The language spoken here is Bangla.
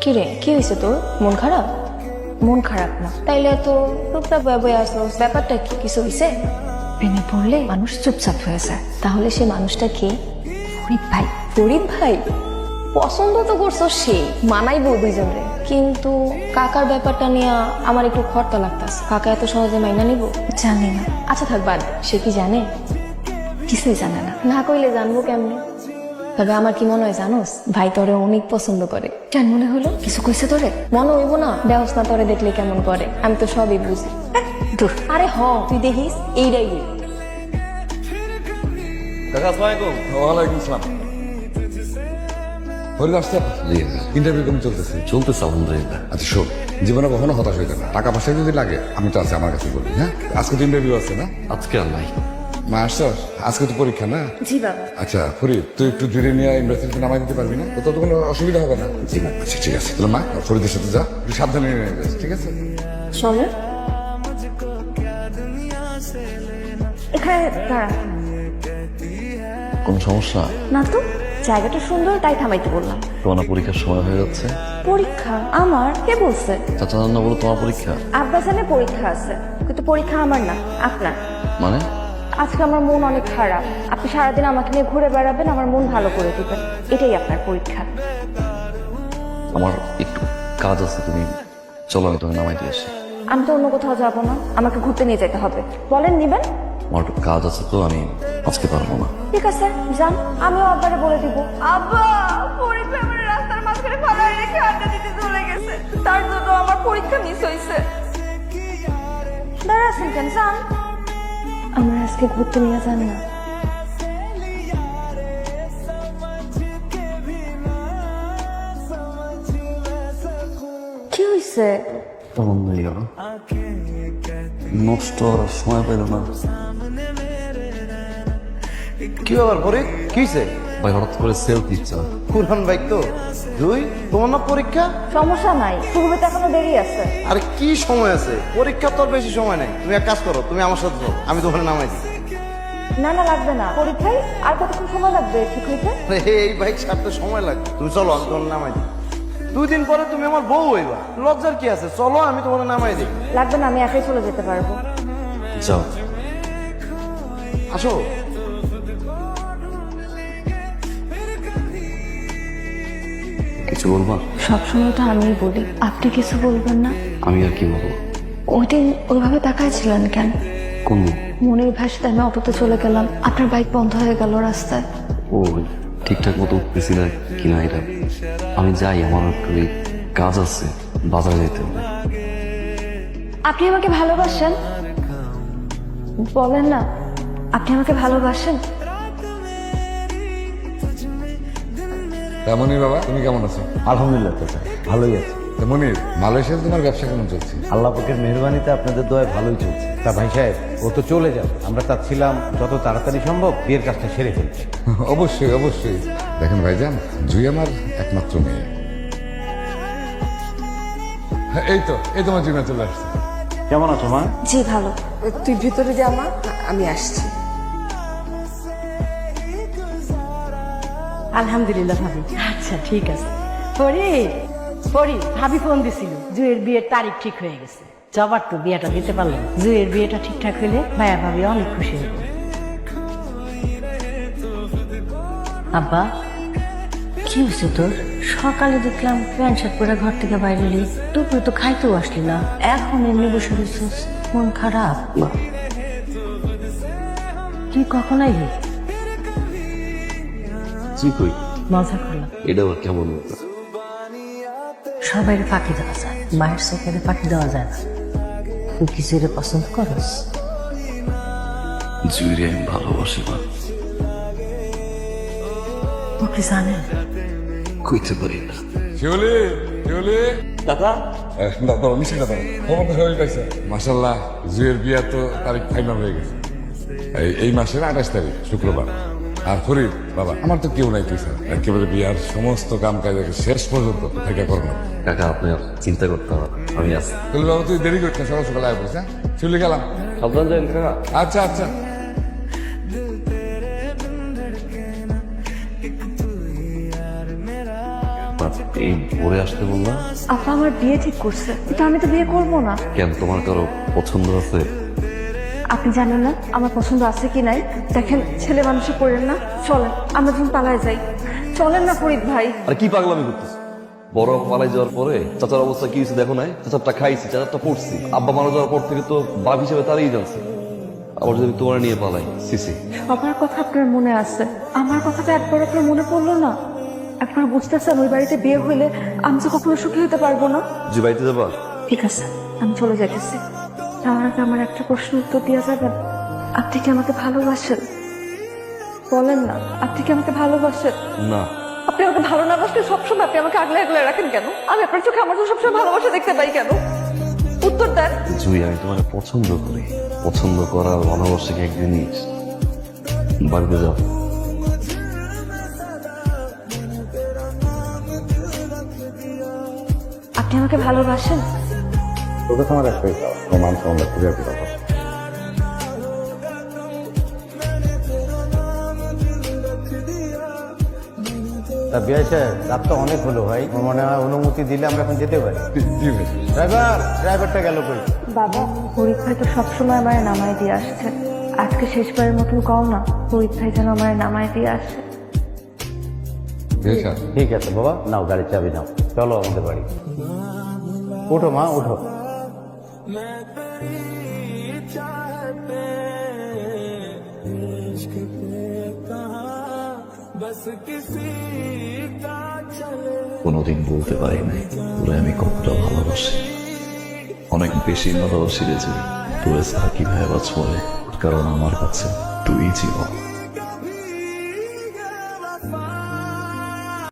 কি রে কি হয়েছে তোর? মন খারাপ? মন খারাপ না। তাইলে তো টুকটাক ব্যবহার আসো ব্যাপারটা কি? কিছু হয়েছে প্রেমে পড়লে মানুষ চুপচাপ হয়ে যায়। তাহলে সে মানুষটা কে? ফরিদ ভাই। ফরিদ ভাই? পছন্দ তো করছ সে মানাইবো দুইজনে কিন্তু কাকার ব্যাপারটা নিয়ে আমার একটু খরতা লাগতাছে। কাকা এত সহজে মাইনা নিব? জানি না। আচ্ছা থাক বাদ। সে কি জানে? কিছুই জানে না। না কইলে জানব কেমনে? তবে আমার কি মনে হয় জানোস? ভাই তোরে অনেক পছন্দ করে। কেন মনে হলো? কিছু কইছে তোরে? মনে হইব না। দেওস না তোরে দেখলে কেমন করে? আমি তো সবই বুঝি। আরে হ তুই দেখিস এইটাই। কাকা আসসালামাইকুম ওয়ালাইকুম সালাম। হরিদ আসছে? জি ইন্টারভিউ কেমন চলতেছে? চলতেছে আলহামদুলিল্লাহ। আচ্ছা শোন জীবনে কখনো হতাশ হইতে না। টাকা পয়সা যদি লাগে আমি তো আছি আমার কাছে বলি হ্যাঁ? আজকে তো ইন্টারভিউ আছে না? আজকে আর নাই। মা আসছস আজকে তো পরীক্ষা না? জি বাবা। আচ্ছা ফরিদ তুই একটু জুড়ে নিয়ে ইউনিভার্সিটিতে নামাই দিতে পারবি না? তো কোনো অসুবিধা হবে না? জি না আচ্ছা ঠিক আছে তাহলে মা ফরিদের সাথে যা একটু সাবধানে নিয়ে যাস ঠিক আছে? শোনো। এখানে দাঁড়া। কোন সমস্যা? না তো জায়গাটা সুন্দর তাই থামাইতে বললাম। তোমার পরীক্ষার সময় হয়ে যাচ্ছে? পরীক্ষা? আমার? কে বলছে? চাচা রান্না বলো তোমার পরীক্ষা। আব্বা পরীক্ষা আছে কিন্তু পরীক্ষা আমার না আপনার। মানে? আজকে আমার মন অনেক খারাপ। আপনি সারাদিন আমাকে নিয়ে ঘুরে বেড়াবেন আমার মন ভালো করে দিবেন। এটাই আপনার পরীক্ষা। আমার একটু কাজ আছে তুমি চলো আমি তোমাকে নামাই দিয়ে আসি। আমি তো অন্য কোথাও যাব না। আমাকে ঘুরতে নিয়ে যেতে হবে। বলেন নিবেন? আমার একটু কাজ আছে তো আমি আজকে পারব না। ঠিক আছে যান। আমিও আব্বারে বলে দিব। আব্বা পরীক্ষা আমার রাস্তার মাঝখানে ফালাই রেখে আড্ডা দিতে চলে গেছে। তার জন্য আমার পরীক্ষা মিস হয়েছে দাঁড়াচ্ছেন কেন? যান। আমার আজকে ঘুরতে নিয়ে যান না। কি হয়েছে হয়ে গেল নষ্ট সময় পেল না। কি ব্যাপার পরে? কি হয়েছে ভাই হঠাৎ করে সেলফ ইচ্ছা কুরহান বাইক তো। দুই তোমার না পরীক্ষা? সমস্যা নাই শুরু হতে এখনও দেরি আছে। আরে কি সময় আছে? পরীক্ষা তোর বেশি সময় নাই। তুমি এক কাজ করো তুমি আমার সাথে যাও আমি তোমার নামাই দিই। না না লাগবে না। পরীক্ষায় আর কতক্ষণ সময় লাগবে ঠিক হইতে এই বাইক ছাড়তে সময় লাগবে। তুমি চলো আমি তোমার নামাই দিই। দুই দিন পরে তুমি আমার বউ হইবা। লজ্জার কি আছে? চলো আমি তোমার নামাই দিই। লাগবে না আমি একাই চলে যেতে পারব। যাও। আসো। কিছু বলবা? সবসময় তো আমি বলি আপনি কিছু বলবেন না। আমি আর কি বলব? ওই দিন ওইভাবে তাকাইছিলেন কেন? কোন মনির ভাষাতে আমি অটোতে চলে গেলাম আপনার বাইক বন্ধ হয়ে গেল রাস্তায়। ও ঠিকঠাক মতো উঠতেছি না কিনা এটা। আমি যাই আমার একটু কাজ আছে বাজারে যেতে হবে। আপনি আমাকে ভালোবাসেন? বলেন না আপনি আমাকে ভালোবাসেন? তেমনই বাবা তুমি কেমন আছো? আলহামদুলিল্লাহ চাচা ভালোই আছে। তেমনই মালয়েশিয়াতে তোমার ব্যবসা কেমন চলছে? আল্লাহ পাকের মেহরবানিতে আপনাদের দয়ায় ভালোই চলছে। তা ভাই সাহেব ও তো চলে যাবে। আমরা চাচ্ছিলাম যত তাড়াতাড়ি সম্ভব বিয়ের কাজটা সেরে ফেলতে। অবশ্যই অবশ্যই। দেখেন ভাইজান জুই আমার একমাত্র মেয়ে। হ্যাঁ, এই তো এই তোমার জীবনে চলে আসছে। কেমন আছো মা? জি ভালো। তুই ভিতরে যা মা আমি আসছি। আলহামদুলিল্লাহ ভাবি। আচ্ছা ঠিক আছে। পরি পরি ভাবি ফোন দিছিল জুয়ের বিয়ের তারিখ ঠিক হয়ে গেছে। জবার তো বিয়েটা দিতে পারলাম। জুয়ের বিয়েটা ঠিকঠাক হলে ভাইয়া ভাবি অনেক খুশি হইব। আব্বা কি হয়েছে তোর? সকালে দেখলাম প্যান্ট শার্ট পরে ঘর থেকে বাইরে এলি দুপুরে তো খাইতেও আসলি না। এখন এমনি বসে রয়েছিস মন খারাপ? তুই কখন আইলি? তুই কই? মজা করলাম। এটা আবার কেমন ব্যাপার? সবাই ফাঁকি দেওয়া যায় মায়ের চোখের ফাঁকি দেওয়া যায় না। তুই কিছু পছন্দ করস? জুইরে আমি ভালোবাসি মা। ও কি জানে? কইতে পারি না। শিউলি শিউলি। দাদা? দাদা মিশে দাদা খবর সবাই পাইছে। মাসাল্লাহ জুয়ের বিয়া তো তারিখ ফাইনাল হয়ে গেছে। এই এই মাসের আঠাশ তারিখ শুক্রবার। আর ফরিদ বাবা আমার তো কেউ নাই তুই স্যার একেবারে বিয়ার সমস্ত কাম কাজ শেষ পর্যন্ত থেকে করব কাকা আপনি চিন্তা করতে হবে আমি আছি। তাহলে বাবা তুই দেরি করছিস সকাল সকালে আয় পড়িস হ্যাঁ? শিউলি গেলাম। সাবধান যান কাকা। আচ্ছা আচ্ছা। এই ভোরে আসতে বললাম। আপা আমার বিয়ে ঠিক করছে কিন্তু আমি তো বিয়ে করব না। কেন তোমার কারও পছন্দ আছে? আপনি জানেন না আমার পছন্দ আছে কি নাই? দেখেন ছেলে মানুষে করেন না। চলেন আমরা যখন পালায় যাই। চলেন না ফরিদ ভাই। আর কি পাগলামি করতেছ? বড় পালাই যাওয়ার পরে চাচার অবস্থা কি হয়েছে দেখো নাই? চাচারটা খাইছি চাচারটা পড়ছি। আব্বা মারা যাওয়ার পর থেকে তো বাপ হিসেবে তারই জানছে আবার যদি তোমার নিয়ে পালাই সিসি। সবার কথা আপনার মনে আছে। আমার কথাটা একবার আপনার মনে পড়ল না? একবার বুঝতেছেন ওই বাড়িতে বিয়ে হইলে আমি তো কখনো সুখী হতে পারব না? যে বাড়িতে যাবা? ঠিক আছে আমি চলে যাইতেছি। আগে আমার একটা প্রশ্ন উত্তর দিয়ে যাবেন। আপনি কি আমাকে ভালোবাসেন? বলেন না আপনি কি আমাকে ভালোবাসেন? না। আপনি আমাকে ভালো না বাসলে সবসময় আপনি আমাকে আগলে আগলে রাখেন কেন? আমি আপনার চোখে আমার তো সবসময় ভালোবাসা দেখতে পাই কেন? উত্তর দেন। জুই আমি তোমার পছন্দ করি। পছন্দ করা ভালোবাসা কি এক জিনিস বাড়িতে যাও। আপনি আমাকে ভালোবাসেন? তোকে তোমার একটাই চাও তোমার মান সম্মান ফিরে ফিরে তা বিয়ে সাহেব রাত তো অনেক হলো ভাই। মনে হয় অনুমতি দিলে আমরা এখন যেতে পারি। ড্রাইভার ড্রাইভারটা গেল কই? বাবা ভাই তো সবসময় আমার নামায় দিয়ে আসছে। আজকে শেষবারের মতন কও না ভাই যেন আমার নামায় দিয়ে আসে। বেশা ঠিক আছে বাবা নাও গাড়ির চাবি নাও। চলো আমাদের বাড়ি। ওঠো মা ওঠো কোনোদিন বলতে পারি নাই তোরে আমি কতটা ভালোবাসি। অনেক বেশি ভালোবাসি রে যে তোরে ছাড়া কীভাবে বলে কারণ আমার কাছে তুই জীবন